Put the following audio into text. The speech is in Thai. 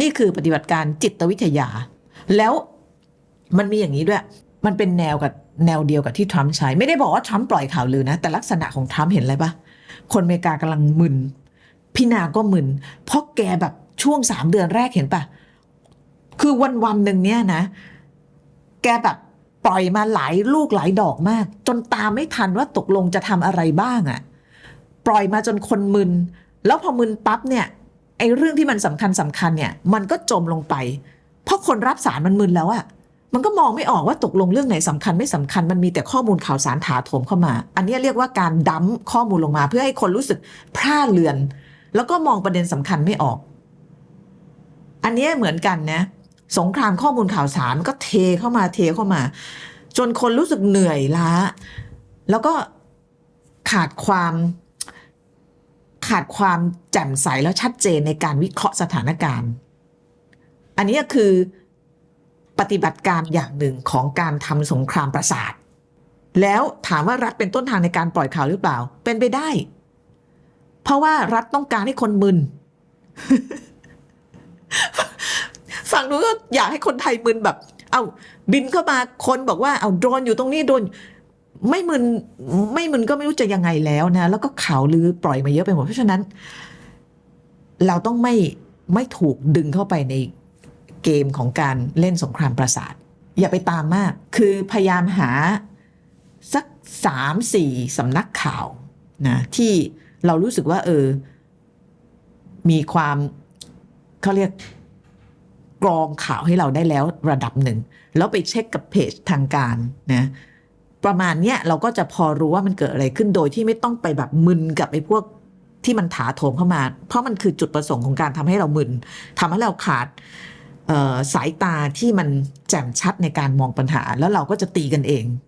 นี่คือปฏิบัติการจิตวิทยา แล้วมันมีอย่างนี้ด้วย มันเป็นแนวกับแนวเดียวกับที่ทรัมป์ใช้ ไม่ได้บอกว่าทรัมป์ปล่อยข่าวลือนะ แต่ลักษณะของทรัมป์เห็นอะไรปะคนอเมริกากำลังมึนพี่นาก็มึน เพราะแกแบบช่วงสามเดือนแรกเห็นปะคือวันวันหนึ่งเนี่ยนะ แกแบบปล่อยมาหลายลูกหลายดอกมาก จนตามไม่ทันว่าตกลงจะทำอะไรบ้างอะปล่อยมาจนคนมึน แล้วพอมึนปั๊บเนี่ย ไอ้เรื่องที่มันสำคัญสำคัญเนี่ยมันก็จมลงไป เพราะคนรับสารมันมึนแล้วอะมันก็มองไม่ออกว่าตกลงเรื่องไหนสำคัญไม่สำคัญมันมีแต่ข้อมูลข่าวสารถาโถมเข้ามา อันนี้เรียกว่าการดั้มข้อมูลลงมา เพื่อให้คนรู้สึกพร่าเลือน แล้วก็มองประเด็นสำคัญไม่ออก อันนี้เหมือนกันนะสงครามข้อมูลข่าวสารก็เทเข้ามาเทเข้ามา จนคนรู้สึกเหนื่อยล้า แล้วก็ขาดความ ขาดความแจ่มใสแล้วชัดเจนในการวิเคราะห์สถานการณ์ อันนี้คือปฏิบัติการอย่างหนึ่งของการทำสงครามประสาท แล้วถามว่ารัฐเป็นต้นทางในการปล่อยข่าวหรือเปล่า เป็นไปได้ เพราะว่ารัฐต้องการให้คนมึน ฝั่งนู้นก็อยากให้คนไทยมึนแบบ เอาบินเข้ามาคนบอกว่าเอาโดรนอยู่ตรงนี้โดรน ไม่มึนไม่มึนก็ไม่รู้จะยังไงแล้วนะแล้วก็ข่าวลือปล่อยมาเยอะไปหมดเพราะฉะนั้น เราต้องไม่ไม่ถูกดึงเข้าไปในเกมของการเล่นสงครามประสาท อย่าไปตามมาก คือพยายามหาสักสามสี่สำนักข่าวนะที่เรารู้สึกว่า เออ มีความเขาเรียกกรองข่าวให้เราได้แล้วระดับหนึ่ง แล้วไปเช็คกับเพจทางการนะ ประมาณเนี้ยเราก็จะพอรู้ว่ามันเกิดอะไรขึ้นโดยที่ไม่ต้องไปแบบมึนกับไอ้พวกที่มันถาโถมเข้ามา เพราะมันคือจุดประสงค์ของการทำให้เรามึนทำให้เราขาดสายตาที่มันแจ่มชัดในการมองปัญหา แล้วเราก็จะตีกันเอง